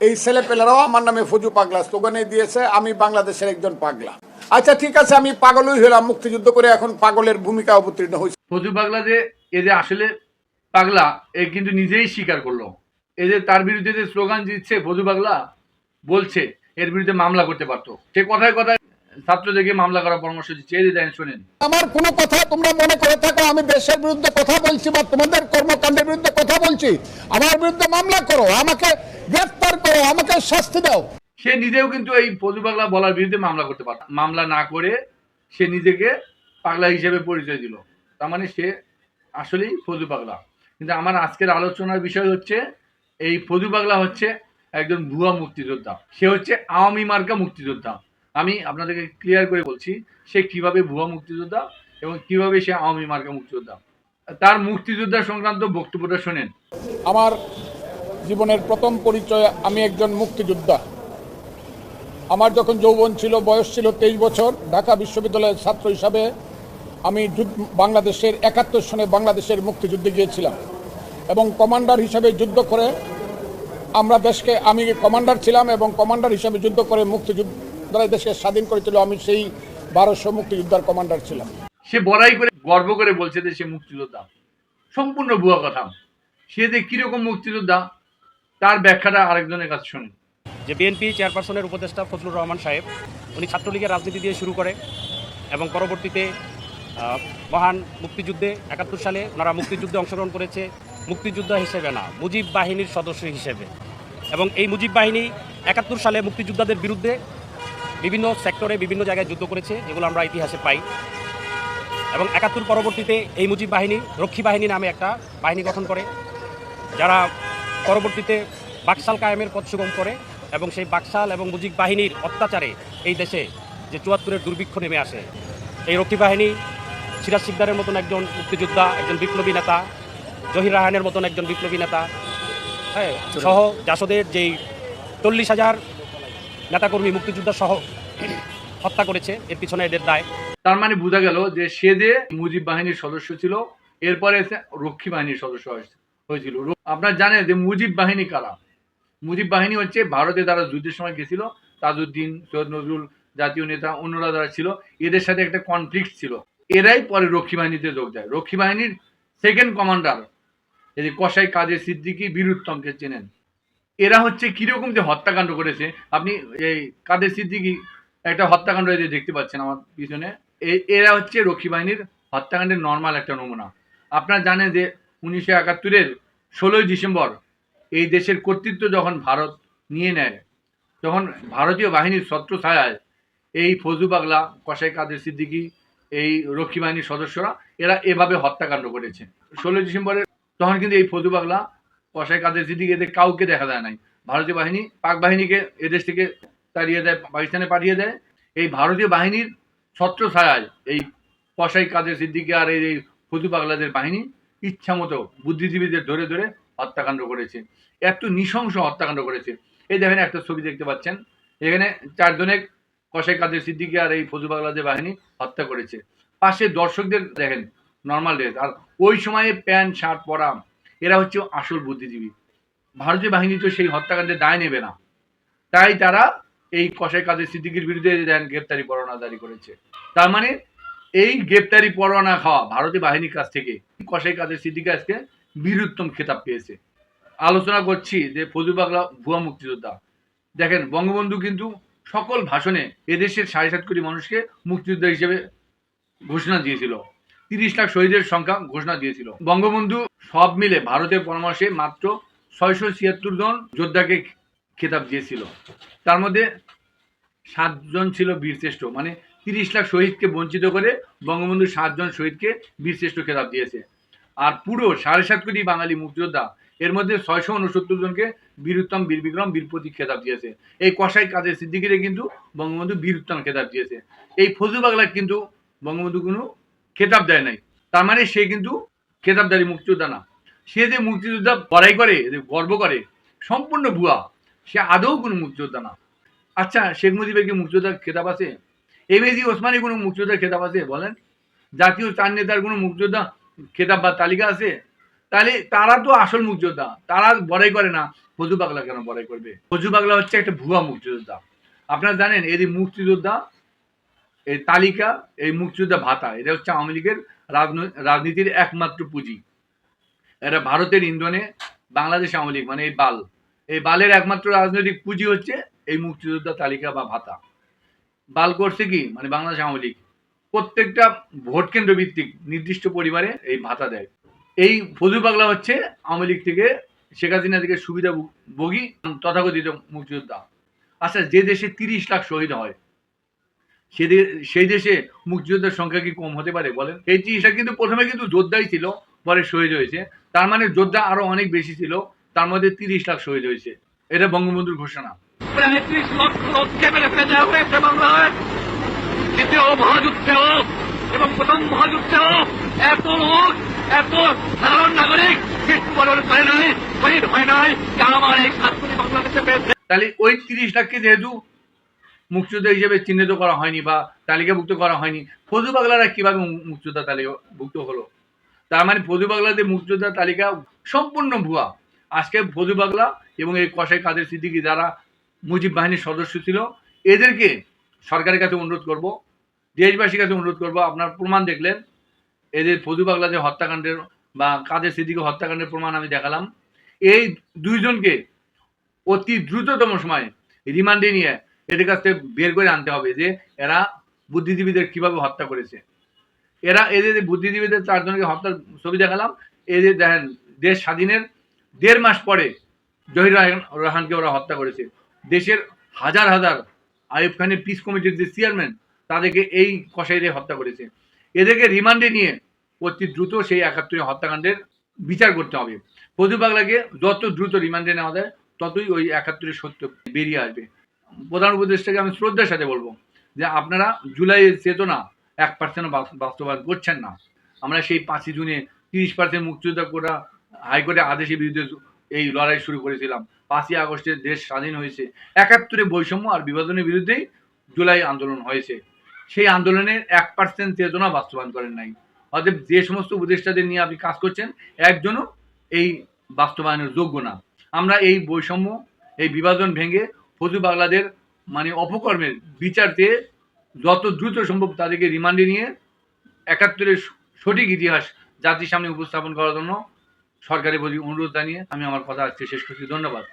এই ছেলে পেলেরাও আমার নামে ফজু পাগলা স্লোগানে দিয়েছে আমি বাংলাদেশের একজন পাগলা। আচ্ছা ঠিক আছে আমি পাগলই হলাম মুক্তিযুদ্ধ করে এখন পাগলের ভূমিকা অবতীর্ণ হয়েছে। ফজু পাগলা যে এ যে আসলে পাগলা এ কিন্তু নিজেই স্বীকার করল। এ যে তার বিরুদ্ধে যে স্লোগান দিচ্ছে ফজু পাগলা বলছে এর বিরুদ্ধে মামলা করতে পারতো। সে কথায় কথায় ছাত্রদেরকে মামলা করার পরামর্শ দিচ্ছে। এই দেন শোনেন। আমার কোনো কথা তোমরা মনে করে থাকো আমি দেশের বিরুদ্ধে কথা বলছি বা তোমাদের কর্মকাণ্ডের বিরুদ্ধে কথা বলছি। আমার বিরুদ্ধে মামলা করো আমাকে গ্রেফতার আমাকে শাস্তি দাও। সে নিজেও কিন্তু এই ফজু পাগলা বলার বিরুদ্ধে মামলা করতে পারত মামলা না করে সে নিজেকে পাগলা হিসেবে পরিচয় দিল। তার মানে সে আসলেই ফজু পাগলা। কিন্তু আমার আজকের আলোচনার বিষয় হচ্ছে এই ফজু পাগলা হচ্ছে একজন ভুয়া মুক্তিযোদ্ধা। সে হচ্ছে আওয়ামী মার্কা মুক্তিযোদ্ধা। আমি আপনাদেরকে ক্লিয়ার করে বলছি সে কীভাবে ভুয়া মুক্তিযোদ্ধা এবং কীভাবে সে আওয়ামী মার্কা মুক্তিযোদ্ধা? তার মুক্তিযোদ্ধা সংক্রান্ত বক্তব্যটা শোনেন। আমার জীবনের প্রথম পরিচয় আমি একজন মুক্তিযোদ্ধা। আমার যখন যৌবন ছিল, বয়স ছিল তেইশ বছর, ঢাকা বিশ্ববিদ্যালয়ের ছাত্র হিসাবে আমি বাংলাদেশের একাত্তর সনে বাংলাদেশের মুক্তিযুদ্ধে গিয়েছিলাম এবং কমান্ডার হিসাবে যুদ্ধ করে আমরা দেশকে, আমি কমান্ডার ছিলাম এবং কমান্ডার হিসাবে যুদ্ধ করে মুক্তিযুদ্ধরা দেশকে স্বাধীন করেছিল, আমি সেই বারোশো মুক্তিযোদ্ধার কমান্ডার ছিলাম। সে বড়াই করে, গর্ব করে বলছে যে সে মুক্তিযোদ্ধা। সম্পূর্ণ ভুয়া কথা। সে যে কীরকম মুক্তিযোদ্ধা তার ব্যাখ্যাটা আরেকজনের কাছে শুনুন। যে বিএনপি চেয়ারপারসনের উপদেষ্টা ফজলুর রহমান সাহেব, উনি ছাত্রলীগের রাজনীতি দিয়ে শুরু করে এবং পরবর্তীতে মহান মুক্তিযুদ্ধে, একাত্তর সালে ওনারা মুক্তিযুদ্ধে অংশগ্রহণ করেছে। মুক্তিযোদ্ধা হিসেবে না, মুজিব বাহিনীর সদস্য হিসেবে। এবং এই মুজিব বাহিনী একাত্তর সালে মুক্তিযোদ্ধাদের বিরুদ্ধে বিভিন্ন সেক্টরে, বিভিন্ন জায়গায় যুদ্ধ করেছে, যেগুলো আমরা ইতিহাসে পাই। এবং একাত্তর পরবর্তীতে এই মুজিব বাহিনী রক্ষী বাহিনী নামে একটা বাহিনী গঠন করে, যারা পরবর্তীতে বাকশাল কায়েমের পথ সুগম করে এবং সেই বাকশাল এবং মুজিব বাহিনীর অত্যাচারে এই দেশে যে চুয়াত্তরের দুর্ভিক্ষ নেমে আসে। এই রক্ষী বাহিনী সিরাজ সিকদারের মতন একজন মুক্তিযোদ্ধা, একজন বিপ্লবী নেতা, জহির রাহানের মতন একজন বিপ্লবী নেতা হ্যাঁ সহ জাসদের যেই চল্লিশ হাজার নেতাকর্মী, মুক্তিযোদ্ধা সহ হত্যা করেছে, এর পিছনে এদের দায়। তার মানে বোঝা গেল যে সে যে মুজিব বাহিনীর সদস্য ছিল, এরপরে রক্ষী বাহিনীর সদস্য হয়েছে- হয়েছিল। আপনারা জানেন যে মুজিব বাহিনী কারা? মুজিব বাহিনী হচ্ছে ভারতে তারা যুদ্ধের সময় গেছিল, তাজউদ্দিন, সৈয়দ নজরুল জাতীয় নেতা, অন্যরা যারা ছিল, এদের সাথে একটা কনফ্লিক্ট ছিল। এরাই পরে রক্ষী বাহিনীতে যোগ দেয়। রক্ষী বাহিনীর সেকেন্ড কমান্ডার এই যে কসাই কাজী সিদ্দিকী, বীরুত্তমকে চেনেন। এরা হচ্ছে কীরকম যে হত্যাকাণ্ড করেছে, আপনি এই কাদের সিদ্দিকী একটা হত্যাকাণ্ড যে দেখতে পাচ্ছেন আমার পিছনে। এরা হচ্ছে রক্ষী বাহিনীর হত্যাকাণ্ডের নর্মাল একটা নমুনা। আপনারা জানেন যে উনিশশো একাত্তরের ষোলোই ডিসেম্বর এই দেশের কর্তৃত্ব যখন ভারত নিয়ে নেয়, তখন ভারতীয় বাহিনীর ছত্র ছায়ায় এই ফজু পাগলা, কসাই কাদের সিদ্দিকী, এই রক্ষী বাহিনীর সদস্যরা, এরা এভাবে হত্যাকাণ্ড করেছে। ষোলোই ডিসেম্বরে তখন কিন্তু এই ফজু পাগলা, কসাই কাদের সিদ্দিকী এদের কাউকে দেখা যায় নাই। ভারতীয় বাহিনী, পাক বাহিনীকে এদেশ থেকে তাড়িয়ে দেয়, পাকিস্তানে পাঠিয়ে দেয়। এই ভারতীয় বাহিনীর ছত্র ছায়ায় এই কসাই কাদের সিদ্দিকী আর এই ফজু পাগলাদের বাহিনী ইচ্ছা মতো বুদ্ধিজীবীদের ধরে ধরে হত্যাকাণ্ড করেছে। এত নৃশংস হত্যাকাণ্ড করেছে। এই দেখেন একটা ছবি দেখতে পাচ্ছেন। এখানে চারজনে কসাই কাদের সিদ্দিকী আর এই ফজু পাগলাদের বাহিনী হত্যা করেছে। পাশে দর্শকদের দেখেন নর্মাল ড্রেস আর ওই সময়ে প্যান্ট, শার্ট পরা, এরা হচ্ছে আসল বুদ্ধিজীবী। ভারতীয় বাহিনী তো সেই হত্যাকাণ্ডে দায় নেবে না। তাই তারা এই কসাই কাদের সিদ্দিকির বিরুদ্ধে দেন গ্রেপ্তারি পরোয়ানা জারি করেছে। তার মানে এই গ্রেপ্তারি পরোয়ানা খাওয়া ভারতীয় বাহিনীর কাছ থেকে। কসাই কাদের সিদ্দিকি আজকে বীরুত্তম খেতাব পেয়েছে। আলোচনা করছি যে ফজু পাগলা ভুয়া মুক্তিযোদ্ধা। দেখেন, বঙ্গবন্ধু কিন্তু সকল ভাষণে এদেশের সাড়ে সাত কোটি মানুষকে মুক্তিযোদ্ধা হিসেবে ঘোষণা দিয়েছিল। তিরিশ লাখ শহীদের সংখ্যা ঘোষণা দিয়েছিল। বঙ্গবন্ধু সব মিলে ভারতের পরামর্শে মাত্র ছয়শো ছিয়াত্তর জন যোদ্ধাকে খেতাব দিয়েছিল। তার মধ্যে সাতজন ছিল বীরশ্রেষ্ঠ মানে তিরিশ লাখ শহীদকে বঞ্চিত করে বঙ্গবন্ধু সাতজন শহীদকে বীরশ্রেষ্ঠ খেতাব দিয়েছে। আর পুরো সাড়ে সাত কোটি বাঙালি মুক্তিযোদ্ধা, এর মধ্যে ছয়শো উনসত্তর জনকে বীরুত্তম বীর বিক্রম বীর প্রতীক খেতাব দিয়েছে। এই কসাই কাদের সিদ্দিকিরে কিন্তু বঙ্গবন্ধু বীরুত্তম খেতাব দিয়েছে। এই ফজু বাংলা কিন্তু বঙ্গবন্ধু কোনো খেতাব দেয় নাই। তার মানে সে কিন্তু খেতাবদারি মুক্তিযোদ্ধা না। সে যে মুক্তিযোদ্ধা বড়াই করে, যে গর্ব করে, সম্পূর্ণ ভুয়া। সে আদৌ কোনো মুক্তিযোদ্ধা না। আচ্ছা শেখ মুজিবের কি মুক্তিযোদ্ধার খেতাব আছে? এমএজি ওসমানী কোনো মুক্তিযোদ্ধার খেতাব আছে? বলেন। জাতীয় চার নেতার কোনো মুক্তিযোদ্ধা খেতাব বা তালিকা আছে? তাহলে তারা তো আসল মুক্তিযোদ্ধা। তারা বড়াই করে না। ফজু পাগলা কেন বড়াই করবে? ফজু পাগলা হচ্ছে একটা ভুয়া মুক্তিযোদ্ধা। আপনারা জানেন এর মুক্তিযোদ্ধা, এই তালিকা, এই মুক্তিযোদ্ধা ভাতা, এটা হচ্ছে আওয়ামী লীগের রাজনৈ- রাজনীতির একমাত্র পুঁজি। এটা ভারতের ইন্ধনে বাংলাদেশ আওয়ামী লীগ মানে এই বাল। এই বালের একমাত্র রাজনৈতিক পুঁজি হচ্ছে এই মুক্তিযোদ্ধা তালিকা বা ভাতা। বাল করছে কি? মানে বাংলাদেশ আওয়ামী লীগ। প্রত্যেকটা ভোট কেন্দ্র ভিত্তিক নির্দিষ্ট পরিবারে এই ভাতা দেয়। এই ফজু পাগলা হচ্ছে আওয়ামী লীগ থেকে শেখ হাসিনা থেকে সুবিধা ভোগী তথাকথিত মুক্তিযোদ্ধা। আচ্ছা যে দেশে তিরিশ লাখ শহীদ হয় সেই দেশে মুক্তিযোদ্ধার সংখ্যা কি কম হতে পারে বলেন? এই তিরিশটা কিন্তু প্রথমে কিন্তু যোদ্ধাই ছিল, পরে শহীদ হয়েছে। তার মানে যোদ্ধা আরও অনেক বেশি ছিল, তার মধ্যে তিরিশ লাখ শহীদ হয়েছে। এটা বঙ্গবন্ধুর ঘোষণা। প্রায় ত্রিশ লক্ষ লোককে দেওয়া হয়েছে বাংলায়। দ্বিতীয় এবং প্রথম এত লোক, এত সাধারণ নাগরিক মৃত্যুবরণ করে নাই, শহীদ হয় নাই, যা আমার এই ছাত্রী বাংলাদেশে পেয়েছে। তাহলে ওই যেহেতু মুক্তিযোদ্ধা হিসেবে চিহ্নিত করা হয়নি বা তালিকাভুক্ত করা হয়নি, ফজু পাগলারা কীভাবে মুক্তিযোদ্ধা তালিকাভুক্ত হলো? তার মানে ফজু পাগলাদের মুক্তিযোদ্ধা তালিকা সম্পূর্ণ ভুয়া। আজকে ফজু পাগলা এবং এই কসাই কাদের সিদ্দিকি যারা মুজিব বাহিনীর সদস্য ছিল। এদেরকে সরকারের কাছে অনুরোধ করব, দেশবাসীর কাছে অনুরোধ করব, আপনার প্রমাণ দেখলেন। এদের ফজু পাগলা যে হত্যাকাণ্ডের বা কাদের সিদ্দিকি হত্যাকাণ্ডের প্রমাণ আমি দেখালাম। এই দুইজনকে অতি দ্রুততম সময়ে রিমান্ডে নিয়ে এদের কাছ থেকে বের করে আনতে হবে যে এরা বুদ্ধিজীবীদের কীভাবে হত্যা করেছে। এরা এদের বুদ্ধিজীবীদের চারজনকে হত্যার ছবি দেখালাম এদের দেখেন, দেশ স্বাধীনের দেড় মাস পরে জহির রায়হানকে ওরা হত্যা করেছে। দেশের হাজার হাজার আইব খানের পিস কমিটির যে চেয়ারম্যান তাদেরকে এই কসাইরে হত্যা করেছে। এদেরকে রিমান্ডে নিয়ে অতি দ্রুত সেই একাত্তরের হত্যাকাণ্ডের বিচার করতে হবে। ফজু বাংলাকে যত দ্রুত রিমান্ডে নেওয়া যায়, ততই ওই একাত্তরের সত্য বেরিয়ে আসবে। প্রধান উপদেষ্টাকে আমি শ্রদ্ধার সাথে বলব যে আপনারা জুলাইয়ের চেতনা এক পার্সেন্ট বাস্তবায়ন করছেন না। আমরা সেই পাঁচই জুনে তিরিশ পার্সেন্ট মুক্তিযোদ্ধা করা হাইকোর্টে আদেশের বিরুদ্ধে এই লড়াই শুরু করেছিলাম। পাঁচই আগস্টে দেশ স্বাধীন হয়েছে। একাত্তরে বৈষম্য আর বিভাজনের বিরুদ্ধেই জুলাই আন্দোলন হয়েছে। সেই আন্দোলনের এক পার্সেন্ট চেতনা বাস্তবায়ন করেন নাই। অতএব যে সমস্ত উপদেষ্টাদের নিয়ে আপনি কাজ করছেন, একজনও এই বাস্তবায়নের যোগ্য না। আমরা এই বৈষম্য, এই বিভাজন ভেঙে ফজু বাংলাদের মানে অপকর্মের বিচার চেয়ে যত দ্রুত সম্ভব তাদেরকে রিমান্ডে নিয়ে একাত্তরের সঠিক ইতিহাস জাতির সামনে উপস্থাপন করার জন্য সরকারের বলি অনুরোধ জানিয়ে আমি আমার কথা আজকে শেষ করছি। ধন্যবাদ।